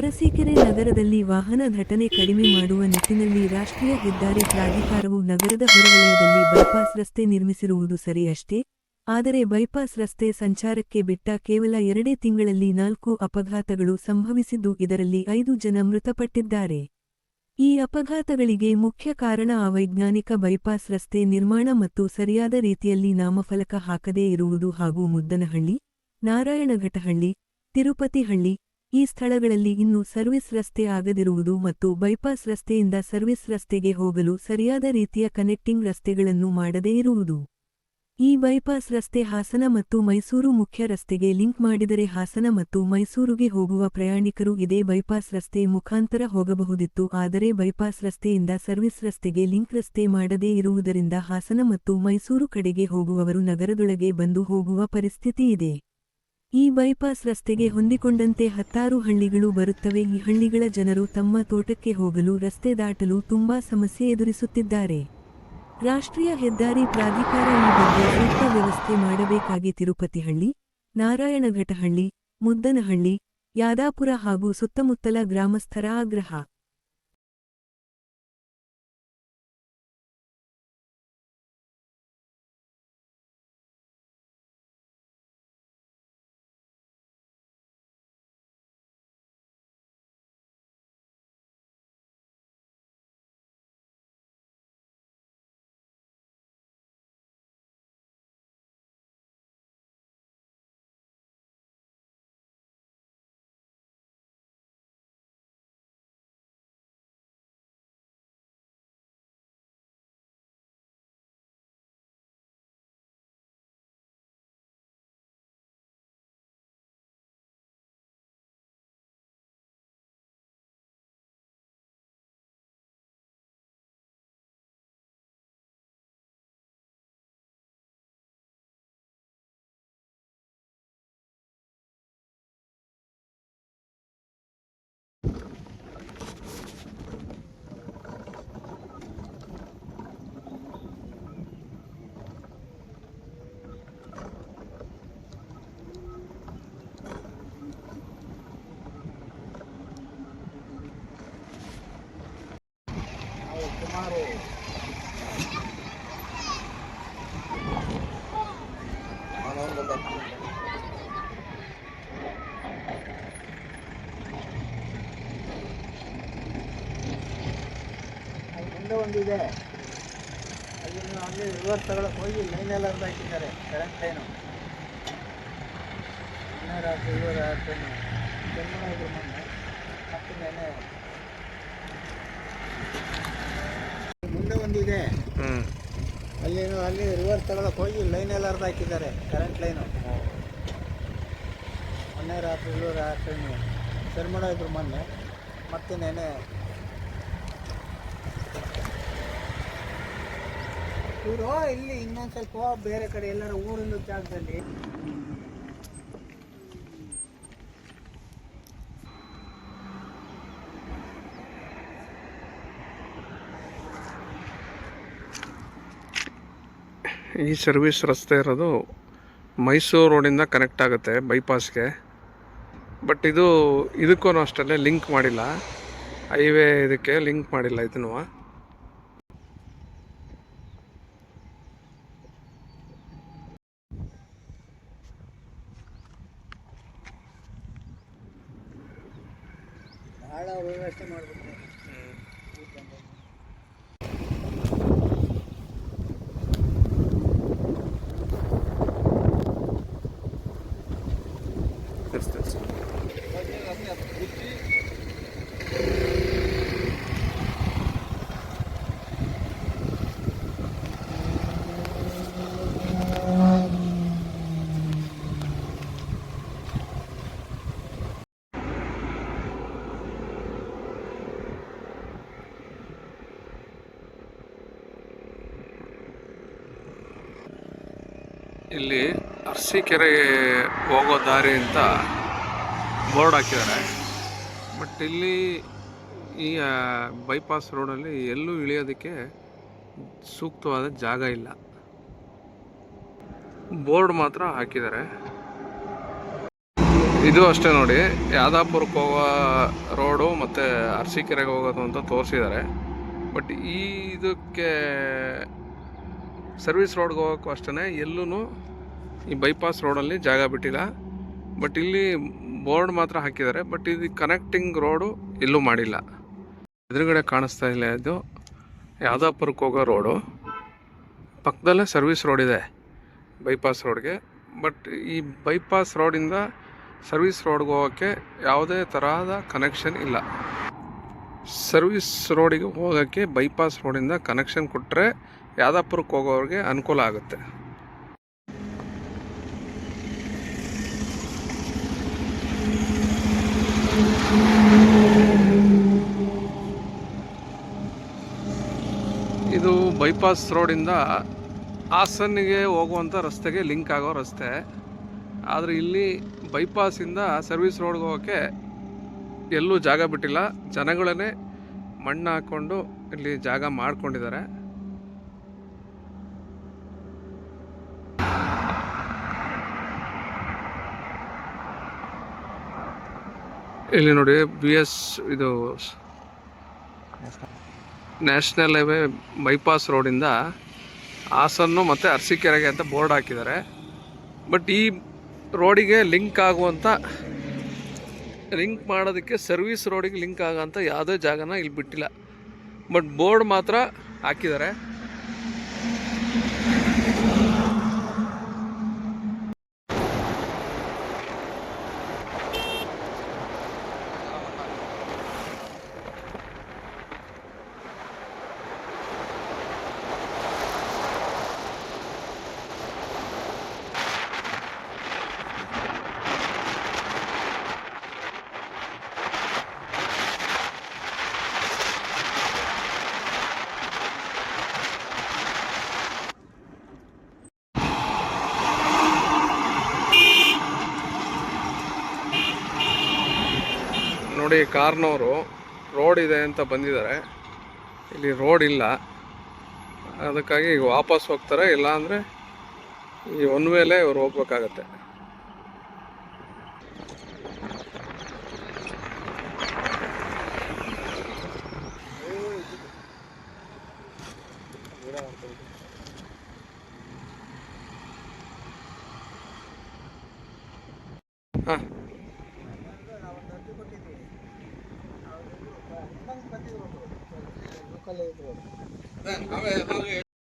ಅರಸೀಕೆರೆ ನಗರದಲ್ಲಿ ವಾಹನ ದಟ್ಟಣೆ ಕಡಿಮೆ ಮಾಡುವ ನಿಟ್ಟಿನಲ್ಲಿ ರಾಷ್ಟ್ರೀಯ ಹೆದ್ದಾರಿ ಪ್ರಾಧಿಕಾರವು ನಗರದ ಹೊರವಲಯದಲ್ಲಿ ಬೈಪಾಸ್ ರಸ್ತೆ ನಿರ್ಮಿಸಿರುವುದು ಸರಿಯಷ್ಟೇ ಆದರೆ ಬೈಪಾಸ್ ರಸ್ತೆ ಸಂಚಾರಕ್ಕೆ ಬಿಟ್ಟ ಕೇವಲ ಎರಡೇ ತಿಂಗಳಲ್ಲಿ ನಾಲ್ಕು ಅಪಘಾತಗಳು ಸಂಭವಿಸಿದ್ದು ಇದರಲ್ಲಿ ಐದು ಜನ ಮೃತಪಟ್ಟಿದ್ದಾರೆ. ಈ ಅಪಘಾತಗಳಿಗೆ ಮುಖ್ಯ ಕಾರಣ ಅವೈಜ್ಞಾನಿಕ ಬೈಪಾಸ್ ರಸ್ತೆ ನಿರ್ಮಾಣ ಮತ್ತು ಸರಿಯಾದ ರೀತಿಯಲ್ಲಿ ನಾಮಫಲಕ ಹಾಕದೇ ಇರುವುದು ಹಾಗೂ ಮುದ್ದನಹಳ್ಳಿ ನಾರಾಯಣಘಟಹಳ್ಳಿ ತಿರುಪತಿಹಳ್ಳಿ ಈ ಸ್ಥಳಗಳಲ್ಲಿ ಇನ್ನೂ ಸರ್ವಿಸ್ ರಸ್ತೆ ಆಗದಿರುವುದು ಮತ್ತು ಬೈಪಾಸ್ ರಸ್ತೆಯಿಂದ ಸರ್ವಿಸ್ ರಸ್ತೆಗೆ ಹೋಗಲು ಸರಿಯಾದ ರೀತಿಯ ಕನೆಕ್ಟಿಂಗ್ ರಸ್ತೆಗಳನ್ನು ಮಾಡದೇ ಇರುವುದು. ಈ ಬೈಪಾಸ್ ರಸ್ತೆ ಹಾಸನ ಮತ್ತು ಮೈಸೂರು ಮುಖ್ಯ ರಸ್ತೆಗೆ ಲಿಂಕ್ ಮಾಡಿದರೆ ಹಾಸನ ಮತ್ತು ಮೈಸೂರುಗೆ ಹೋಗುವ ಪ್ರಯಾಣಿಕರು ಇದೇ ಬೈಪಾಸ್ ರಸ್ತೆ ಮುಖಾಂತರ ಹೋಗಬಹುದಿತ್ತು, ಆದರೆ ಬೈಪಾಸ್ ರಸ್ತೆಯಿಂದ ಸರ್ವಿಸ್ ರಸ್ತೆಗೆ ಲಿಂಕ್ ರಸ್ತೆ ಮಾಡದೇ ಇರುವುದರಿಂದ ಹಾಸನ ಮತ್ತು ಮೈಸೂರು ಕಡೆಗೆ ಹೋಗುವವರು ನಗರದೊಳಗೆ ಬಂದು ಹೋಗುವ ಪರಿಸ್ಥಿತಿ ಇದೆ. ಈ ಬೈಪಾಸ್ ರಸ್ತೆಗೆ ಹೊಂದಿಕೊಂಡಂತೆ ಹತ್ತಾರು ಹಳ್ಳಿಗಳು ಬರುತ್ತವೆ. ಈ ಹಳ್ಳಿಗಳ ಜನರು ತಮ್ಮ ತೋಟಕ್ಕೆ ಹೋಗಲು, ರಸ್ತೆ ದಾಟಲು ತುಂಬಾ ಸಮಸ್ಯೆ ಎದುರಿಸುತ್ತಿದ್ದಾರೆ. ರಾಷ್ಟ್ರೀಯ ಹೆದ್ದಾರಿ ಪ್ರಾಧಿಕಾರ ಈ ಬಗ್ಗೆ ಸೂಕ್ತ ವ್ಯವಸ್ಥೆ ಮಾಡಬೇಕಾಗಿ ತಿರುಪತಿಹಳ್ಳಿ ನಾರಾಯಣಘಟಹಳ್ಳಿ ಮುದ್ದನಹಳ್ಳಿ, ಯಾದಾಪುರ ಹಾಗೂ ಸುತ್ತಮುತ್ತಲ ಗ್ರಾಮಸ್ಥರ ಆಗ್ರಹ. ಒಂದಿದೆ. ಅದನ್ನು ಅಲ್ಲಿ ರಿವರ್ಸ್ ತಗೊಳಕ್ಕೆ ಹೋಗಿ ಲೈನೆಲ್ಲ ಅರ್ಧ ಹಾಕಿದ್ದಾರೆ. ಕರೆಂಟ್ ಲೈನು ಹನ್ನೆರಡು ರಾತ್ರಿ ಇವರು ಇದ್ರು ಮೊನ್ನೆ ಮತ್ತೆ ನೆನೆ ಮುಂದೆ ಒಂದಿದೆ. ಅಲ್ಲಿ ಅಲ್ಲಿ ರಿವರ್ಸ್ ತಗೊಳಕ್ಕೆ ಹೋಗಿ ಲೈನ್ ಎಲ್ಲ ಅರ್ಧ ಹಾಕಿದ್ದಾರೆ. ಕರೆಂಟ್ ಲೈನು ಮೊನ್ನೆ ರಾತ್ರಿ ಇವರು ರಾತ್ರಿ ಶರ್ಮಣ ಇದ್ರು ಮೊನ್ನೆ. ಮತ್ತೆ ನೆನೆ ಇವರು ಇಲ್ಲಿ ಇನ್ನೊಂದು ಸ್ವಲ್ಪ ಬೇರೆ ಕಡೆ ಎಲ್ಲರ ಊರಿನ ಜಾಗದಲ್ಲಿ. ಈ ಸರ್ವಿಸ್ ರಸ್ತೆ ಇರೋದು ಮೈಸೂರು ರೋಡಿಂದ ಕನೆಕ್ಟ್ ಆಗುತ್ತೆ ಬೈಪಾಸ್ಗೆ ಬಟ್ ಇದು ಇದಕ್ಕೂ ಅಷ್ಟಲ್ಲೇ ಲಿಂಕ್ ಮಾಡಿಲ್ಲ. ಹೈವೇ ಇದಕ್ಕೆ ಲಿಂಕ್ ಮಾಡಿಲ್ಲ ಇದನ್ನು ಭಾಳ ವ್ಯವಸ್ಥೆ ಮಾಡಬೇಕು ಇಲ್ಲಿ ಅರಸೀಕೆರೆ ಹೋಗೋ ದಾರಿ ಅಂತ ಬೋರ್ಡ್ ಹಾಕಿದ್ದಾರೆ. ಬಟ್ ಇಲ್ಲಿ ಈ ಬೈಪಾಸ್ ರೋಡಲ್ಲಿ ಎಲ್ಲೂ ಇಳಿಯೋದಕ್ಕೆ ಸೂಕ್ತವಾದ ಜಾಗ ಇಲ್ಲ. ಬೋರ್ಡ್ ಮಾತ್ರ ಹಾಕಿದ್ದಾರೆ. ಇದು ಅಷ್ಟೇ ನೋಡಿ, ಯಾದಾಪುರಕ್ಕೆ ಹೋಗೋ ರೋಡು ಮತ್ತು ಅರಸೀಕೆರೆಗೆ ಹೋಗೋದು ಅಂತ ತೋರಿಸಿದ್ದಾರೆ. ಬಟ್ ಈ ಇದಕ್ಕೆ ಸರ್ವಿಸ್ ರೋಡ್ಗೆ ಹೋಗೋಕ್ಕೂ ಅಷ್ಟೇ ಎಲ್ಲೂ ಈ ಬೈಪಾಸ್ ರೋಡಲ್ಲಿ ಜಾಗ ಬಿಟ್ಟಿಲ್ಲ. ಬಟ್ ಇಲ್ಲಿ ಬೋರ್ಡ್ ಮಾತ್ರ ಹಾಕಿದ್ದಾರೆ. ಬಟ್ ಇದು ಕನೆಕ್ಟಿಂಗ್ ರೋಡು ಎಲ್ಲೂ ಮಾಡಿಲ್ಲ. ಎದುರುಗಡೆ ಕಾಣಿಸ್ತಾ ಇಲ್ಲ ಇದು. ಯಾದಾಪುರಕ್ಕೆ ಹೋಗೋ ರೋಡು ಪಕ್ಕದಲ್ಲೇ ಸರ್ವಿಸ್ ರೋಡ್ ಇದೆ ಬೈಪಾಸ್ ರೋಡ್ಗೆ ಬಟ್ ಈ ಬೈಪಾಸ್ ರೋಡಿಂದ ಸರ್ವಿಸ್ ರೋಡ್ಗೆ ಹೋಗೋಕ್ಕೆ ಯಾವುದೇ ತರಹದ ಕನೆಕ್ಷನ್ ಇಲ್ಲ. ಸರ್ವಿಸ್ ರೋಡಿಗೆ ಹೋಗೋಕ್ಕೆ ಬೈಪಾಸ್ ರೋಡಿಂದ ಕನೆಕ್ಷನ್ ಕೊಟ್ಟರೆ ಯಾದಾಪುರಕ್ಕೆ ಹೋಗೋರಿಗೆ ಅನುಕೂಲ ಆಗುತ್ತೆ. ಇದು ಬೈಪಾಸ್ ರೋಡಿಂದ ಹಾಸನ್ಗೆ ಹೋಗುವಂಥ ರಸ್ತೆಗೆ ಲಿಂಕ್ ಆಗೋ ರಸ್ತೆ. ಆದರೆ ಇಲ್ಲಿ ಬೈಪಾಸಿಂದ ಸರ್ವಿಸ್ ರೋಡ್ಗೆ ಹೋಗೋಕ್ಕೆ ಎಲ್ಲೂ ಜಾಗ ಬಿಟ್ಟಿಲ್ಲ. ಜನಗಳನ್ನೇ ಮಣ್ಣು ಹಾಕ್ಕೊಂಡು ಇಲ್ಲಿ ಜಾಗ ಮಾಡ್ಕೊಂಡಿದ್ದಾರೆ. ಇಲ್ಲಿ ನೋಡಿ ಬಿ ಎಸ್ ಇದು ನ್ಯಾಷನಲ್ ಹೈವೇ ಬೈಪಾಸ್ ರೋಡಿಂದ ಹಾಸನ್ನು ಮತ್ತು ಅರಸೀಕೆರೆಗೆ ಅಂತ ಬೋರ್ಡ್ ಹಾಕಿದ್ದಾರೆ. ಬಟ್ ಈ ರೋಡಿಗೆ ಲಿಂಕ್ ಆಗುವಂಥ ಲಿಂಕ್ ಮಾಡೋದಕ್ಕೆ ಸರ್ವಿಸ್ ರೋಡಿಗೆ ಲಿಂಕ್ ಆಗೋಂಥ ಯಾವುದೇ ಜಾಗನ ಇಲ್ಲಿ ಬಿಟ್ಟಿಲ್ಲ. ಬಟ್ ಬೋರ್ಡ್ ಮಾತ್ರ ಹಾಕಿದ್ದಾರೆ. ಕಾರ್ನವರು ರೋಡ್ ಇದೆ ಅಂತ ಬಂದಿದ್ದಾರೆ. ಇಲ್ಲಿ ರೋಡ್ ಇಲ್ಲ. ಅದಕ್ಕಾಗಿ ಈಗ ವಾಪಸ್ ಹೋಗ್ತಾರೆ. ಇಲ್ಲಾಂದರೆ ಈ ಒನ್ ವೇಲೆ ಇವ್ರು ಹೋಗ್ಬೇಕಾಗತ್ತೆ. ಹಾಂ.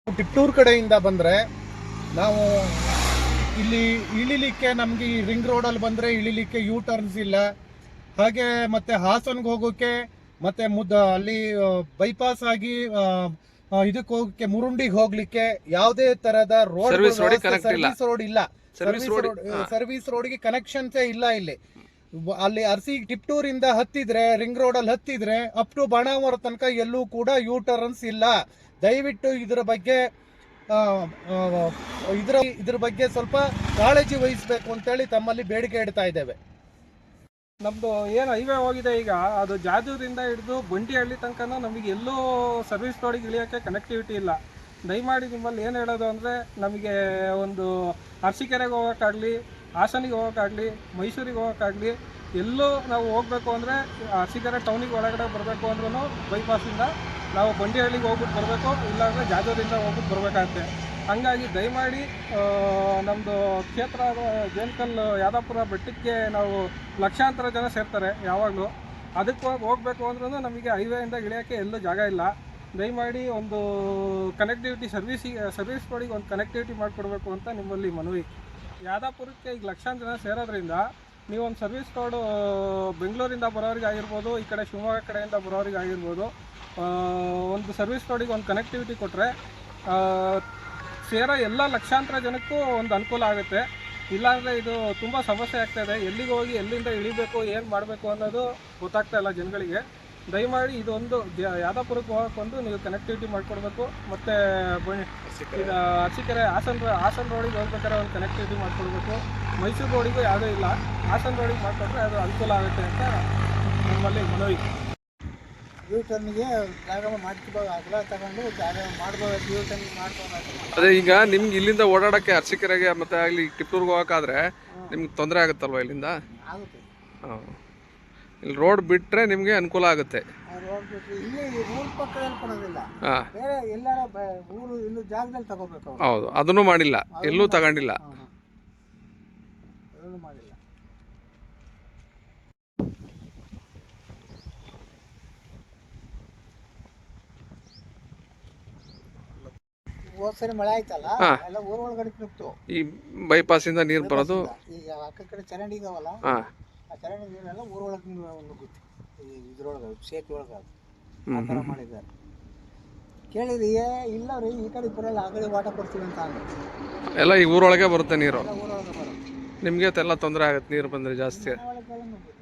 ಟಿಟ್ಟೂರು ಕಡೆಯಿಂದ ಬಂದರೆ ನಾವು ಇಲ್ಲಿ ಇಳಿಲಿಕ್ಕೆ ನಮಗೆ ಈ ರಿಂಗ್ ರೋಡಲ್ಲಿ ಬಂದರೆ ಇಳಿಲಿಕ್ಕೆ ಯೂ ಟರ್ನ್ಸ್ ಇಲ್ಲ ಹಾಗೆ ಮತ್ತೆ ಹಾಸನ್ಗೆ ಹೋಗೋಕೆ ಮತ್ತೆ ಮುದ್ದ ಅಲ್ಲಿ ಬೈಪಾಸ್ ಆಗಿ ಇದಕ್ಕೆ ಹೋಗಕ್ಕೆ ಮುರುಂಡಿಗೆ ಹೋಗ್ಲಿಕ್ಕೆ ಯಾವುದೇ ತರದ ರೋಡ್ ಸರ್ವಿಸ್ ರೋಡ್ ಇಲ್ಲ. Service road. ಸರ್ವಿಸ್ ರೋಡ್ಗೆ ಕನೆಕ್ಷನ್ಸೇ ಇಲ್ಲ ಇಲ್ಲಿ ಅಲ್ಲಿ ಅರ್ಸಿ ಟಿಪ್ಟೂರಿಂದ ಹತ್ತಿದ್ರೆ, ರಿಂಗ್ ರೋಡ್ ಅಲ್ಲಿ ಹತ್ತಿದ್ರೆ ಅಪ್ ಟು ಬಾಣಾವರ ತನಕ ಎಲ್ಲೂ ಕೂಡ ಯೂ ಟರ್ನ್ಸ್ ಇಲ್ಲ. ದಯವಿಟ್ಟು ಇದರ ಬಗ್ಗೆ ಇದರ, ಇದ್ರ ಬಗ್ಗೆ ಸ್ವಲ್ಪ ಕಾಳಜಿ ವಹಿಸಬೇಕು ಅಂತೇಳಿ ತಮ್ಮಲ್ಲಿ ಬೇಡಿಕೆ ಇಡ್ತಾ ಇದ್ದೇವೆ. ನಮ್ಮದು ಏನು ಹೈವೇ ಹೋಗಿದೆ ಈಗ. ಅದು ಜಾಜೂರಿಂದ ಹಿಡಿದು ಬಂಡಿಹಳ್ಳಿ ತನಕ ನಮಗೆ ಎಲ್ಲೂ ಸರ್ವಿಸ್ ರೋಡಿಗೆ ಇಳಿಯೋಕ್ಕೆ ಕನೆಕ್ಟಿವಿಟಿ ಇಲ್ಲ. ದಯಮಾಡಿ ನಿಮ್ಮಲ್ಲಿ ಏನು ಹೇಳೋದು ಅಂದರೆ ನಮಗೆ ಒಂದು ಅರ್ಸಿಕೆರೆಗೆ ಹೋಗೋಕ್ಕಾಗಲಿ ಹಾಸನಿಗೆ ಹೋಗೋಕ್ಕಾಗಲಿ, ಮೈಸೂರಿಗೆ ಹೋಗೋಕ್ಕಾಗಲಿ, ಎಲ್ಲೂ ನಾವು ಹೋಗಬೇಕು ಅಂದರೆ ಸಿಗರೆ ಟೌನಿಗೆ ಒಳಗಡೆ ಬರಬೇಕು ಅಂದ್ರೂ ಬೈಪಾಸಿಂದ ನಾವು ಬಂಡಿಹಳ್ಳಿಗೆ ಹೋಗ್ಬಿಟ್ಟು ಬರಬೇಕು, ಇಲ್ಲಾಂದರೆ ಜಾಜೂರಿಂದ ಹೋಗ್ಬಿಟ್ಟು ಬರಬೇಕಾಗತ್ತೆ. ಹಾಗಾಗಿ ದಯಮಾಡಿ ನಮ್ಮದು ಕ್ಷೇತ್ರ ಜೇನ್ಕಲ್ ಯಾದಾಪುರ ಬೆಟ್ಟಕ್ಕೆ ನಾವು ಲಕ್ಷಾಂತರ ಜನ ಸೇರ್ತಾರೆ, ಯಾವಾಗಲೂ. ಅದಕ್ಕೆ ಹೋಗಬೇಕು ಅಂದ್ರೂ ನಮಗೆ ಹೈವೇಯಿಂದ ಇಳಿಯೋಕ್ಕೆ ಎಲ್ಲೂ ಜಾಗ ಇಲ್ಲ. ದಯಮಾಡಿ ಒಂದು ಕನೆಕ್ಟಿವಿಟಿ ಸರ್ವಿಸಿಗೆ ಸರ್ವಿಸ್ ಒಂದು ಕನೆಕ್ಟಿವಿಟಿ ಮಾಡಿಕೊಡ್ಬೇಕು ಅಂತ ನಿಮ್ಮಲ್ಲಿ ಮನವಿ. ಯಾದವಪುರಕ್ಕೆ ಈಗ ಲಕ್ಷಾಂತರ ಜನ ಸೇರೋದ್ರಿಂದ ನೀವು ಒಂದು ಸರ್ವಿಸ್ ರೋಡು ಬೆಂಗಳೂರಿಂದ ಬರೋರಿಗೆ ಆಗಿರ್ಬೋದು, ಈ ಕಡೆ ಶಿವಮೊಗ್ಗ ಕಡೆಯಿಂದ ಬರೋರಿಗೆ ಆಗಿರ್ಬೋದು ಒಂದು ಸರ್ವಿಸ್ ರೋಡಿಗೆ ಒಂದು ಕನೆಕ್ಟಿವಿಟಿ ಕೊಟ್ಟರೆ ಸೇರೋ ಎಲ್ಲ ಲಕ್ಷಾಂತರ ಜನಕ್ಕೂ ಒಂದು ಅನುಕೂಲ ಆಗುತ್ತೆ. ಇಲ್ಲಾಂದರೆ ಇದು ತುಂಬ ಸಮಸ್ಯೆ ಆಗ್ತಾಯಿದೆ ಎಲ್ಲಿಗೆ ಹೋಗಿ, ಎಲ್ಲಿಂದ ಇಳಿಬೇಕು, ಏನು ಮಾಡಬೇಕು ಅನ್ನೋದು ಗೊತ್ತಾಗ್ತಾ ಇಲ್ಲ ಜನಗಳಿಗೆ. ದಯಮಾಡಿ ಇದೊಂದು ಯಾದಾಪುರಕ್ಕೆ ಯಾದವಪುರಕ್ಕೆ ಹೋಗೋಕ್ಕೊಂದು ನೀವು ಕನೆಕ್ಟಿವಿಟಿ ಮಾಡಿಕೊಡ್ಬೇಕು. ಮತ್ತು ಈಗ ಅರಸೀಕೆರೆ. ಹಾಸನ ಹಾಸನ ರೋಡಿಗೆ ಹೋಗ್ಬೇಕಾದ್ರೆ ಒಂದು ಕನೆಕ್ಟಿವಿಟಿ ಮಾಡಿಕೊಡ್ಬೇಕು. ಮೈಸೂರು ರೋಡಿಗೂ ಯಾವುದೂ ಇಲ್ಲ. ಹಾಸನ ರೋಡಿಗೆ ಮಾಡಿಕೊಟ್ರೆ ಅದು ಅನುಕೂಲ ಆಗುತ್ತೆ ಅಂತ ನಮ್ಮಲ್ಲಿ ಮನವಿ. ಯೂ ಟರ್ನ್ಗೆ ಜಾಗ ಮಾಡ್ಕೋಬೋದು ಅಗಲ ತಗೊಂಡು ಜಾಗ ಮಾಡ್ಬೋದು ಯೂ ಟರ್ನ್ ಮಾಡ್ಬೋದು ಅದೇ ಈಗ ನಿಮ್ಗೆ ಇಲ್ಲಿಂದ ಓಡಾಡಕ್ಕೆ ಅರ್ಸಿಕೆರೆಗೆ ಮತ್ತೆ ಅಲ್ಲಿ ಟಿಪ್ಪೂರ್ಗೆ ಹೋಗಕ್ಕಾದ್ರೆ ನಿಮ್ಗೆ ತೊಂದರೆ ಆಗುತ್ತಲ್ವ ಇಲ್ಲಿಂದ? ಆಗುತ್ತೆ. ಹಾಂ. ಇಲ್ಲಿ ರೋಡ್ ಬಿಟ್ಟರೆ ನಿಮಗೆ ಅನುಕೂಲ ಆಗುತ್ತೆ. ಅವ್ರು ಹೋಗ್ಬಿಟ್ಟು ಇಲ್ಲಿ ಊರ ಪಕ್ಕದಲ್ಲಿ ಕೊಡೋದಿಲ್ಲ. ಹಾಂ. ಬೇರೆ ಎಲ್ಲಾರ ಬ- ಊರು ಇನ್ನು ಜಾಗದಲ್ಲಿ ತಗೋಬೇಕು ಅವ್ರು. ಹೌದು ಅದನ್ನು ಮಾಡಿಲ್ಲ ಎಲ್ಲೂ ತಗೊಂಡಿಲ್ಲ. ಅದನ್ನು ಮಾಡಿಲ್ಲ. ಹೋದ್ ಸರಿ ಮಳೆ ಆಯ್ತಲ್ಲ? ಹಾ. ಎಲ್ಲ ಊರ ಒಳಗಡೆ ನುಗ್ತು ಈ ಬೈಪಾಸಿಂದ ನೀರು ಬರೋದು. ಈಗ ಅಕ್ಕ ಕಡೆ ಚರಂಡಿ ಇದಾವಲ್ಲ? ಹಾಂ. ಚರಂಡಿ ನೀರೆಲ್ಲ ಊರೊಳಗೆ ನುಗ್ಗುತ್ತೆ ಇದ್ರೊಳಗೆ ಸೇತುವೆ ಒಳಗೆ ಆ ಥರ ಮಾಡಿದ್ದಾರೆ. ಕೇಳಿದ್ರಿ ಏ ಇಲ್ಲ ರೀ ಈ ಕಡೆ ಬರಲ್ಲ ಆ ಕಡೆ ವಾಟ ಕೊಡ್ತೀವಿ ಅಂತ ಅಂದ್ರೆ. ಎಲ್ಲ ಈ ಊರೊಳಗೆ ಬರುತ್ತೆ ನೀರು. ಊರೊಳಗೆ ನಿಮಗೆ ಎಲ್ಲ ತೊಂದರೆ ಆಗುತ್ತೆ ನೀರು ಬಂದರೆ ಜಾಸ್ತಿ. ನುಗ್ಗುತ್ತೆ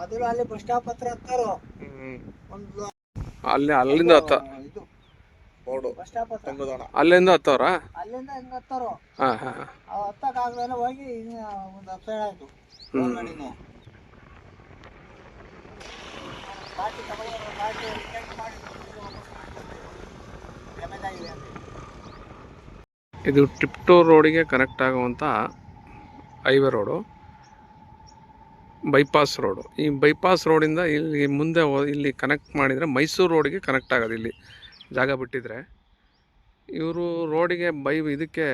ಮೊದಲು ಅಲ್ಲಿ ಬಸ್ ಸ್ಟಾಪ್ ಹತ್ರ ಹತ್ತಾರೋ ಒಂದು ಅಲ್ಲಿ ಅಲ್ಲಿಂದ ಹತ್ತ. ಇದು. ಬಸ್ ಸ್ಟಾಪ್ ಹತ್ರ. ಅಲ್ಲಿಂದ ಹತ್ತವ್ರ? ಅಲ್ಲಿಂದ ಹೆಂಗ್ ಹತ್ತಾರೋ? ಹಾಂ ಹಾಂ ಅವ್ ಹತ್ತಕ್ಕಾಗ್ದೇನೆ ಹೋಗಿ ಇನ್ನು ಒಂದು ಅಪ್ಸೈಡ್ ಆಯ್ತು. ಹ್ಮ್. ಗಾಡಿನೇ ಗಾಡಿ ತಗೊಂಡು ಗಾಡಿ ರಿಟರ್ನ್ ಮಾಡಿ ಡ್ಯಾಮೇಜ್ ಆಗಿದೆ ಅಂತ ಇದು ಟಿಪ್ಟೋ ರೋಡಿಗೆ ಕನೆಕ್ಟ್ ಆಗುವಂಥ ಹೈವೇ ರೋಡು. ಬೈಪಾಸ್ ರೋಡು ಈ ಬೈಪಾಸ್ ರೋಡಿಂದ ಇಲ್ಲಿ ಮುಂದೆ ಇಲ್ಲಿ ಕನೆಕ್ಟ್ ಮಾಡಿದರೆ ಮೈಸೂರು ರೋಡಿಗೆ ಕನೆಕ್ಟ್ ಆಗೋದು ಇಲ್ಲಿ ಜಾಗ ಬಿಟ್ಟಿದ್ರೆ. ಇವರು ರೋಡಿಗೆ ಬೈ ಇದಕ್ಕೆ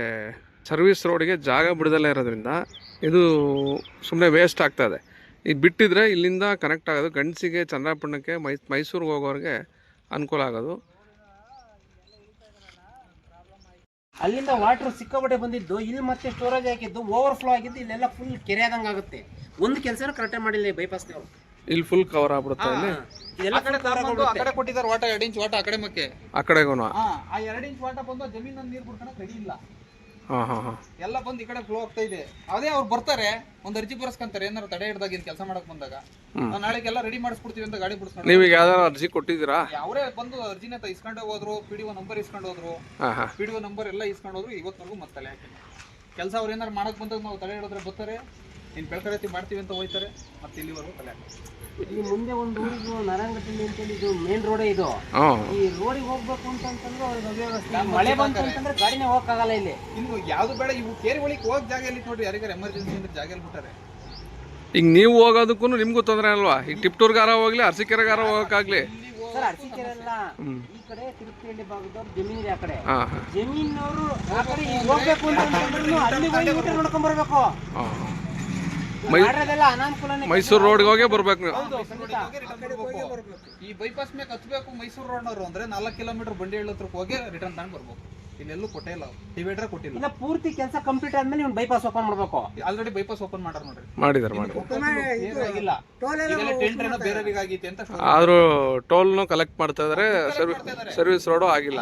ಸರ್ವಿಸ್ ರೋಡಿಗೆ ಜಾಗ ಬಿಡದಲ್ಲೇ ಇರೋದ್ರಿಂದ ಇದು ಸುಮ್ಮನೆ ವೇಸ್ಟ್ ಆಗ್ತದೆ ಇದು. ಬಿಟ್ಟಿದ್ರೆ ಇಲ್ಲಿಂದ ಕನೆಕ್ಟ್ ಆಗೋದು ಗಂಡಸಿಗೆ, ಚಂದ್ರಪಟ್ಟಣಕ್ಕೆ, ಮೈ ಮೈಸೂರಿಗೆ ಹೋಗೋರಿಗೆ ಅನುಕೂಲ ಆಗೋದು. ಅಲ್ಲಿಂದ ವಾಟರ್ ಸಿಕ್ಕಾಪಟ್ಟೆ ಬಂದಿದ್ದು ಇಲ್ಲಿ ಮತ್ತೆ ಸ್ಟೋರೇಜ್ ಹಾಕಿದ್ದು ಓವರ್ ಫ್ಲೋ ಆಗಿದ್ದು ಇಲ್ಲೆಲ್ಲ ಫುಲ್ ಕೆರೆ ಆದಂಗೆ ಆಗುತ್ತೆ. ಒಂದು ಕೆಲಸನೂ ಕರೆಕ್ಟ್ ಮಾಡಿಲ್ಲ ಬೈಪಾಸ್ನವರು ಇಲ್ಲಿ ಫುಲ್ ಕವರ್ ಆಗ್ಬಿಡುತ್ತೆ ಇಲ್ಲಿ ಇದೆಲ್ಲ full cover ಬಂದು ಆ ಕಡೆ ಕೊಟ್ಟಿದ್ದಾರೆ ವಾಟ ಎರಡು ಇಂಚ್ ವಾಟ ಆ ಕಡೆ ಮಕ್ಕೆ. ಆ ಕಡೆಗೂ ಆ ಎರಡು ಇಂಚ್ ವಾಟ ಬಂದು ಜಮೀನಲ್ಲಿ ನೀರು ಬಿಡ್ಕೊಳಕ್ ರೆಡಿ ಇಲ್ಲ. ಎಲ್ಲ ಬಂದು ಈ ಕಡೆ ಫ್ಲೋ ಆಗ್ತಾ ಇದೆ. ಅದೇ ಅವ್ರು ಬರ್ತಾರೆ ಒಂದು ಅರ್ಜಿ ಬರ್ಸ್ಕೊಂತಾರೆ ಏನಾರ ತಡೆ ಹಿಡ್ದಾಗ ಏನ್ ಕೆಲಸ ಮಾಡಕ್ ಬಂದಾಗ. ನಾಳೆಗೆ ಎಲ್ಲ ರೆಡಿ ಮಾಡಿಸ್ಬಿಡ್ತೀವಿ ಅಂತ ಗಾಡಿ ಬಿಡಿಸ್ಕೊಂಡು ನೀವೀಗ ಯಾವ್ದಾರು ಅರ್ಜಿ ಕೊಟ್ಟಿದ್ದೀರಾ? ಅವರೇ ಬಂದು ಅರ್ಜಿನ ಇಸ್ಕೊಂಡು ಹೋದ್ರು ಪಿ ಡಿ ಒ ನಂಬರ್ ಇಸ್ಕೊಂಡು ಹೋದ್ರು. ಪಿ ಡಿ ಒ ನಂಬರ್ ಎಲ್ಲ ಇಸ್ಕೊಂಡು ಹೋದ್ರು ಇವತ್ತವರೆಗೂ ಮತ್ತೆ ತಲೆ ಹಾಕಿಲ್ಲ. ಕೆಲಸ ಅವ್ರು ಏನಾರು ಮಾಡಕ್ ಬಂದಾಗ ನಾವು ತಡೆ ಹಿಡಿದ್ರೆ ಬರ್ತಾರೆ. ಇನ್ನು ಬೆಳ್ಕಡೆತ್ತಿ ಮಾಡ್ತೀವಿ ಅಂತ ಹೋಯ್ತಾರೆ ಮತ್ತೆ ಇಲ್ಲಿವರೆಗೂ ತಲೆ ಹಾಕಿಲ್ಲ ಈ ಮುಂದೆ ಒಂದು ಊರಿಗೂ ಅಂತ ಅಂತೇಳಿ ಇದು ಮೇನ್ ರೋಡೇ ಇದು. ಈ ರೋಡಿಗೆ ಹೋಗ್ಬೇಕು ಅಂತಂತಂದ್ರೆ ಅವ್ರಿಗೆ ಅವ್ಯವಸ್ಥೆ ಮಳೆ ಬಂತು ಅಂತಂದ್ರೆ ಗಾಡಿನೇ ಹೋಗಕ್ಕಾಗಲ್ಲ ಇಲ್ಲಿ. ಇನ್ನು ಯಾವ್ದು ಬೇಡ ಇವು ಕೇರಿ ಒಳಗೆ ಹೋಗ್ ಜಾಗ ಇಲ್ಲಿ ನೋಡ್ರಿ ಯಾರಿಗಾರ ಎಮರ್ಜೆನ್ಸಿ ಅಂದ್ರೆ ಜಾಗ ಎಲ್ಲಿ ಬಿಟ್ಟಾರೆ? ಈಗ ನೀವು ಹೋಗೋದಕ್ಕೂ ನಿಮ್ಗೂ ತೊಂದರೆ ಅಲ್ವಾ? ಈಗ ಟಿಪ್ಟೂರ್ಗಾರ ಹೋಗ್ಲಿ ಅರಸಿಕೆರೆಗಾರ ಹೋಗಕ್ಕಾಗ್ಲಿ. ಸರ್ ಅರಸೀಕೆರೆ ಎಲ್ಲ ಈ ಕಡೆ ತಿರುಪತಿಹಳ್ಳಿ ಭಾಗದವ್ರು ಜಮೀನಿದೆ ಆ ಕಡೆ. ಜಮೀನವರು ಆ ಕಡೆ ಹೋಗ್ಬೇಕು ಅಂತಂದ್ರೂ ಅಲ್ಲಿ ಹೋಗಿ ಊಟ ನೋಡ್ಕೊಂಡ್ ಬರ್ಬೇಕು. ಮೈ ಮೈಸೂರು ರೋಡ್ಗೆ ಹೋಗೇ ಬರ್ಬೇಕು ನೀವು. ಈ ಬೈಪಾಸ್ ಮೇಲೆ ಹತ್ಬೇಕು ಮೈಸೂರು ರೋಡ್ನವರು ಅಂದ್ರೆ ನಾಲ್ಕು ಕಿಲೋಮೀಟರ್ ಬಂಡಿ ಹತ್ರ ಹೋಗಿ ರಿಟರ್ನ್ ತಗೊಂಡ್ ಬರ್ಬೇಕು. ಇನ್ನೆಲ್ಲೂ ಕೊಟ್ಟಿಲ್ಲ ಡಿವೈಡರ್ ಕೊಟ್ಟಿಲ್ಲ. ಇಲ್ಲ ಪೂರ್ತಿ ಕೆಲಸ ಕಂಪ್ಲೀಟ್ ಆದ್ಮೇಲೆ ನೀವು ಬೈಪಾಸ್ ಓಪನ್ ಮಾಡ್ಬೇಕು. ಆಲ್ರೆಡಿ ಬೈಪಾಸ್ ಓಪನ್ ಮಾಡ್ಯಾರ ನೋಡ್ರಿ. ಮಾಡಿದಾರೆ ಮಾಡಿ ಆಗಿಲ್ಲ. ಇದೆಲ್ಲ ಟೆಂಡರ್ ಏನೋ ಬೇರೆಯವರಿಗಾಗೈತೆ ಅಂತ ಆದರೂ ಟೋಲ್ನು ಕಲೆಕ್ಟ್ ಮಾಡ್ತಾ ಇದ್ರೆ ಸರ್ವಿಸ್ ರೋಡು ಆಗಿಲ್ಲ.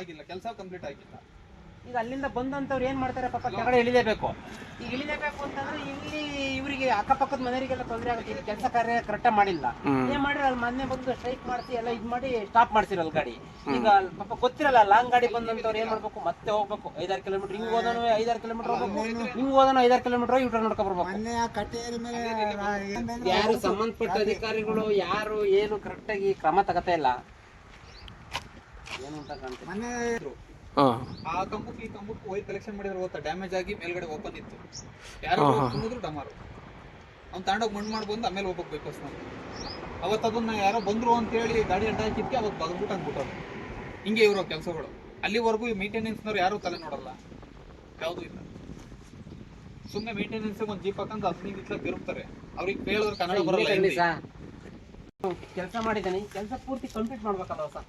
ಆಗಿಲ್ಲ. ಕೆಲಸ ಕಂಪ್ಲೀಟ್ ಆಗಿಲ್ಲ. ಈಗ ಅಲ್ಲಿಂದ ಬಂದಂತವ್ರು ಏನ್ ಮಾಡ್ತಾರೆ ಪಾಪ ಕೆಳಗಡೆ ಇಳಿಲೇಬೇಕು ಈಗ ಇಳಿಲೇಬೇಕು ಅಂತಂದ್ರೆ ಇಲ್ಲಿ ಇವರಿಗೆ ಅಕ್ಕಪಕ್ಕದ ಮನೆಯವರಿಗೆಲ್ಲ ತೊಂದರೆ ಆಗುತ್ತೆ. ಇಲ್ಲಿ ಕೆಲಸ ಕಾರ್ಯ ಕರೆಕ್ಟ್ ಮಾಡಿಲ್ಲ. ಏನ್ ಮಾಡಿದ್ರೆ ಅಲ್ಲಿ ಮೊನ್ನೆ ಬಂದು ಸ್ಟ್ರೈಕ್ ಮಾಡಿಸಿ ಎಲ್ಲ ಇದ್ ಮಾಡಿ ಸ್ಟಾಪ್ ಮಾಡ್ಸಿರಲ್ಲ ಗಾಡಿ. ಈಗ ಪಾಪ ಗೊತ್ತಿರಲ್ಲ ಲಾಂಗ್ ಗಾಡಿ ಬಂದಂತವ್ರು ಏನ್ ಮಾಡ್ಬೇಕು? ಮತ್ತೆ ಹೋಗ್ಬೇಕು. ಐದಾರು ಕಿಲೋಮೀಟರ್ ಹಿಂಗ್ ಹೋದನು ಐದಾರು ಕಿಲೋಮೀಟರ್ ಹೋಗ್ಬೇಕು. ಹಿಂಗ್ ಹೋದನು ಐದಾರು ಕಿಲೋಮೀಟರ್ ಯೂಟರ್ ನೋಡ್ಕೊಬರ್ಬೇಕು ಯಾರು ಸಂಬಂಧಪಟ್ಟ ಅಧಿಕಾರಿಗಳು ಯಾರು ಏನು ಕರೆಕ್ಟ್ ಆಗಿ ಕ್ರಮ ತಗತ ಇಲ್ಲ. ಏನು ಅಂತ ಹಾಂ ಆ ಕಂಬಕ್ಕೆ ಈ ಕಂಬಕ್ಕೆ ಹೋಗಿ ಕಲೆಕ್ಷನ್ ಮಾಡಿದ್ರೆ ಗೊತ್ತಾ ಡ್ಯಾಮೇಜ್ ಆಗಿ ಮೇಲ್ಗಡೆ ಓಪನ್ ಇತ್ತು ಯಾರು ಡಮಾರು. ಅವ್ನು ತಗೊಂಡೋಗಿ ಮಣ್ಣು ಮಾಡಿ ಬಂದು ಆಮೇಲೆ ಹೋಗ್ಬೇಕು ನಾವು ಅವತ್ತು ಅದನ್ನ ಯಾರೋ ಬಂದ್ರು ಅಂತ ಹೇಳಿ ಗಾಡಿ ಅಡ್ಡ ಹಾಕಿದ್ಕೆ ಅವತ್ತು ಬಗ್ಬಿಟ್ಟು ಅಂದ್ಬಿಟ್ಟರು ಹಿಂಗೆ ಇರೋ ಕೆಲಸಗಳು. ಅಲ್ಲಿವರೆಗೂ ಈ ಮೇಂಟೆನೆನ್ಸ್ನವ್ರು ಯಾರು ತಲೆ ನೋಡಲ್ಲ. ಯಾವುದೂ ಇಲ್ಲ. ಸುಮ್ಮನೆ ಮೇಂಟೆನೆನ್ಸ್ ಒಂದು ಜೀಪ್ ಹಾಕೊಂಡು ಹದಿನೈದು ದಿವಸ ತಿರುಗ್ತಾರೆ. ಅವ್ರಿಗೆ ಕೇಳಿದ್ರೆ ಕನ್ನಡ ಬರಲ್ಲ. ಕೆಲಸ ಮಾಡಿದ್ದಾನೆ. ಕೆಲಸ ಪೂರ್ತಿ ಕಂಪ್ಲೀಟ್ ಮಾಡ್ಬೇಕಲ್ಲ ಸರ್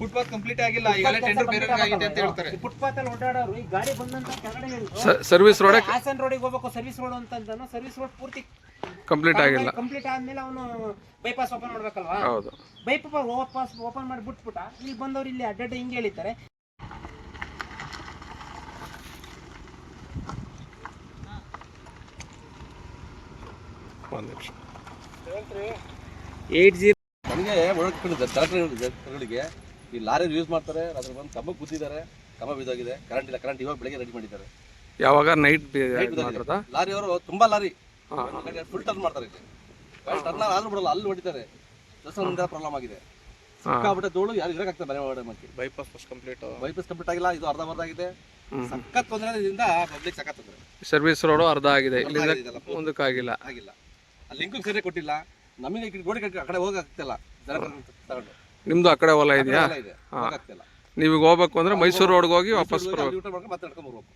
ಫುಟ್ಪಾತ್ ಕಂಪ್ಲೀಟ್ ಆಗಿಲ್ಲ. ಈಗಲೇ ಟೆಂಡರ್ ಬೇರೆ ಆಗಿದೆ ಅಂತ ಹೇಳ್ತಾರೆ. ಫುಟ್ಪಾತ್ ಅಲ್ಲಿ ಓಡಾಡೋರು ಈ ಗಾಡಿ ಬಂದಂತ ಕೆಳಗಡೆ ಸರ್ವಿಸ್ ರೋಡ್ ಹಾಸನ್ ರೋಡಿಗೆ ಹೋಗ್ಬೇಕು ಸರ್ವಿಸ್ ರೋಡ್ ಅಂತ ಸರ್ವಿಸ್ ರೋಡ್ ಪೂರ್ತಿ ಕಂಪ್ಲೀಟ್ ಆಗಿಲ್ಲ. ಕಂಪ್ಲೀಟ್ ಆದ್ಮೇಲೆ ಅವನು ಬೈಪಾಸ್ ಓಪನ್ ಮಾಡ್ಬೇಕಲ್ವಾ? ಹೌದು. ಬೈಪಾಸ್ ಓಪಾಸ್ ಓಪನ್ ಮಾಡಿ ಬಿಟ್ಬಿಟ್ಟ ಇಲ್ಲಿ ಬಂದವ್ರು ಇಲ್ಲಿ ಅಡ್ಡಡ್ಡ ಹಿಂಗೆ ಹೇಳಿದ್ದಾರೆ. ಒಂದು ನಿಮಿಷ. ನಮಗೆ ಜೀರೋ ನನಗೆ ಜನಗಳಿಗೆ ಈ ಲಾರಿ ಯೂಸ್ ಮಾಡ್ತಾರೆ ಅದ್ರ ಬಂದು ಕಂಬ ಗುದ್ದಿದ್ದಾರೆ ಕಂಬ ಬಿದ್ದೋಗಿದೆ ಕರೆಂಟ್ ಇಲ್ಲ ಕರೆಂಟ್ ಇವಾಗ ಬೆಳಿಗ್ಗೆ ರೆಡಿ ಮಾಡಿದ್ದಾರೆ. ಯಾವಾಗ ನೈಟ್ ಲಾರಿ ಅವರು ತುಂಬಾ ಲಾರಿ. ಹಾ. ಫುಲ್ ಟರ್ನ್ ಮಾಡ್ತಾರೆ ಇಲ್ಲಿ. ಟರ್ನ್ ಆದ್ರೂ ಬಿಡಲ್ಲ ಅಲ್ಲಿ ಹೊಡಿತಾರೆ. ದಸರಾ ಪ್ರಾಬ್ಲಮ್ ಆಗಿದೆ. ಸಿಕ್ಕಾಬಿಟ್ಟೆ ಧೂಳು ಯಾರು ಇರಕ್ಕಾಗ್ತದೆ ಮನೆ ಒಳಗಡೆ ಮತ್ತೆ bypass first complete bypass complete ಆಗಿಲ್ಲ ಇದು ಅರ್ಧ ಬರ್ಧ ಆಗಿದೆ ಸಖತ್ ತೊಂದರೆ ಇದರಿಂದ ಪಬ್ಲಿಕ್ ಸಖತ್ ತೊಂದರೆ. ಸರ್ವಿಸ್ ರೋಡು ಅರ್ಧ ಆಗಿದೆ. ಇಲ್ಲಿಂದ ಆಗಿಲ್ಲ. ಆಗಿಲ್ಲ. ಅಲ್ಲಿ ಲಿಂಕ್ ಸರಿ ಕೊಟ್ಟಿಲ್ಲ. ನಮಗೆ ಗೋಡೆ ಕಟ್ಟಿ ಆ ಕಡೆ ಹೋಗಕ್ತಿಲ್ಲ ಜನ ತಗೊಂಡು. ನಿಮ್ದು ಆ ಕಡೆ ಹೊಲ ಇದೆಯಾ? ಹೋಗಕ್ತಿಲ್ಲ ನೀವು ಹೋಗ್ಬೇಕು ಅಂದ್ರೆ ಮೈಸೂರು ರೋಡ್ಗೆ ಹೋಗಿ ವಾಪಸ್ ಬರ್ಬೇಕು. ಮತ್ತೆ ನಡ್ಕೊಂಡ್ ಬರ್ಬೇಕು.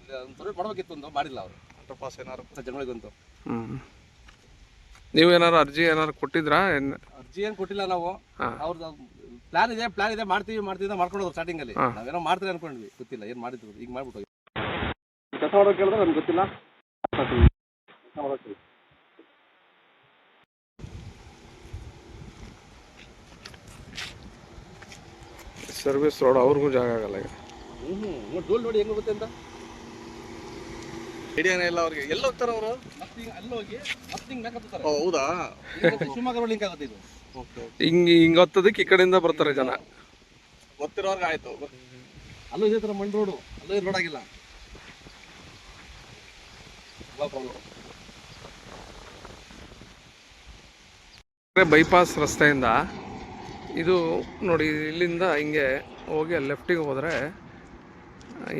ಇಲ್ಲಿ ಒಂದು ಸರ್ವೆ ಮಾಡ್ಬೇಕಿತ್ತು ಒಂದು ಮಾಡಿಲ್ಲ ಅವರು. ಅಂಡರ್ ಪಾಸ್ ಏನಾರು ಜನಗಳಿಗಂತೂ. ಹ್ಮ್ ನೀವೇನಾರು ಅರ್ಜಿ ಏನಾರು ಕೊಟ್ಟಿದ್ರಾ? ಅರ್ಜಿ ಏನು ಕೊಟ್ಟಿಲ್ಲ ನಾವು. ಹಾ. ಅವ್ರದ್ದು ಪ್ಲಾನ್ ಇದೆ ಪ್ಲಾನ್ ಇದೆ ಮಾಡ್ತೀವಿ ಮಾಡ್ತೀವಿ ಅಂತ ಮಾಡ್ಕೊಂಡು ಸ್ಟಾರ್ಟಿಂಗ್ ಅಲ್ಲಿ. ನಾವೇನೋ ಮಾಡ್ತೀವಿ ಅನ್ಕೊಂಡ್ವಿ. ಗೊತ್ತಿಲ್ಲ ಏನು ಮಾಡಿದ್ರು ಈಗ ಮಾಡ್ಬಿಟ್ಟು ಕೆಲಸ ಮಾಡೋದು ಕೇಳಿದ್ರೆ ನಮ್ಗೆ ಗೊತ್ತಿಲ್ಲ ಕೆಲ್ಸ ಮಾಡೋಕೆ ಹೇಳಿ. ಸರ್ವಿಸ್ ರೋಡ್ ಅವ್ರಿಗೂ ಜಾಗ ಆಗಲ್ಲ ಈಗ. ನೋಡಿ ಡೋಲ್ ನೋಡಿ ಹೆಂಗ್ ಹೋಗುತ್ತೆ ಅಂತ? ಐಡಿಯಾನೇ ಇಲ್ಲ ಅವ್ರಿಗೆ. ಎಲ್ಲಿ ಹೋಗ್ತಾರೆ ಅವರು? ಮತ್ತೆ ಹಿಂಗ್ ಅಲ್ಲಿ ಹೋಗಿ ಮತ್ತೆ ಹಿಂಗ್ ಮ್ಯಾಕ್ ಹತ್ತುತ್ತಾರೆ. ಹೌದಾ? ಶಿವಮೊಗ್ಗ ಲಿಂಕ್ ಆಗುತ್ತೆ ಇದು. ಹಿಂಗೆ ಹಿಂಗೆ ಹತ್ತದಕ್ಕೆ ಈ ಕಡೆಯಿಂದ ಬರ್ತಾರೆ ಜನ. ಗೊತ್ತಿರೋರ್ಗೆ ಆಯ್ತು. ಅಲ್ಲೂ ಇದೇ ತರ ಮಣ್ಣು ರೋಡು. ಅಲ್ಲೂ ರೋಡ್ ಆಗಿಲ್ಲ. ಬೈಪಾಸ್ ರಸ್ತೆಯಿಂದ ಇದು ನೋಡಿ, ಇಲ್ಲಿಂದ ಹಿಂಗೆ ಹೋಗಿ ಲೆಫ್ಟಿಗೆ ಹೋದರೆ,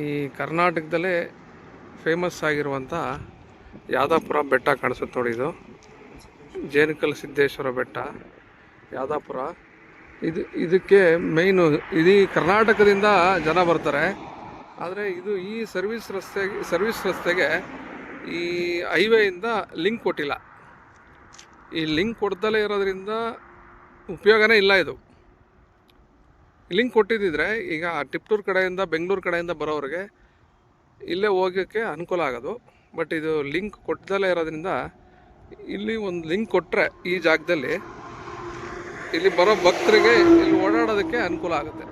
ಈ ಕರ್ನಾಟಕದಲ್ಲೇ ಫೇಮಸ್ ಆಗಿರುವಂಥ ಯಾದಾಪುರ ಬೆಟ್ಟ ಕಾಣಿಸುತ್ತೆ ನೋಡಿ ಇದು. ಜೇನುಕಲ್ ಸಿದ್ದೇಶ್ವರ ಬೆಟ್ಟ ಯಾದಾಪುರ ಇದು, ಇದಕ್ಕೆ ಮೇಯ್ನು ಇಡೀ ಕರ್ನಾಟಕದಿಂದ ಜನ ಬರ್ತಾರೆ. ಆದರೆ ಇದು ಈ ಸರ್ವಿಸ್ ರಸ್ತೆಗೆ ಸರ್ವಿಸ್ ರಸ್ತೆಗೆ ಈ ಹೈವೇಯಿಂದ ಲಿಂಕ್ ಕೊಟ್ಟಿಲ್ಲ. ಈ ಲಿಂಕ್ ಕೊಡ್ದಲೇ ಇರೋದ್ರಿಂದ ಉಪಯೋಗನೇ ಇಲ್ಲ ಇದು. ಲಿಂಕ್ ಕೊಟ್ಟಿದ್ದಿದ್ರೆ ಈಗ ಟಿಪ್ಟೂರ್ ಕಡೆಯಿಂದ ಬೆಂಗಳೂರು ಕಡೆಯಿಂದ ಬರೋರಿಗೆ ಇಲ್ಲೇ ಹೋಗೋಕ್ಕೆ ಅನುಕೂಲ ಆಗೋದು. ಬಟ್ ಇದು ಲಿಂಕ್ ಕೊಟ್ಟದಲ್ಲೇ ಇರೋದ್ರಿಂದ ಇಲ್ಲಿ ಒಂದು ಲಿಂಕ್ ಕೊಟ್ಟರೆ ಈ ಜಾಗದಲ್ಲಿ ಇಲ್ಲಿ ಬರೋ ಭಕ್ತರಿಗೆ ಇಲ್ಲಿ ಓಡಾಡೋದಕ್ಕೆ ಅನುಕೂಲ ಆಗುತ್ತೆ.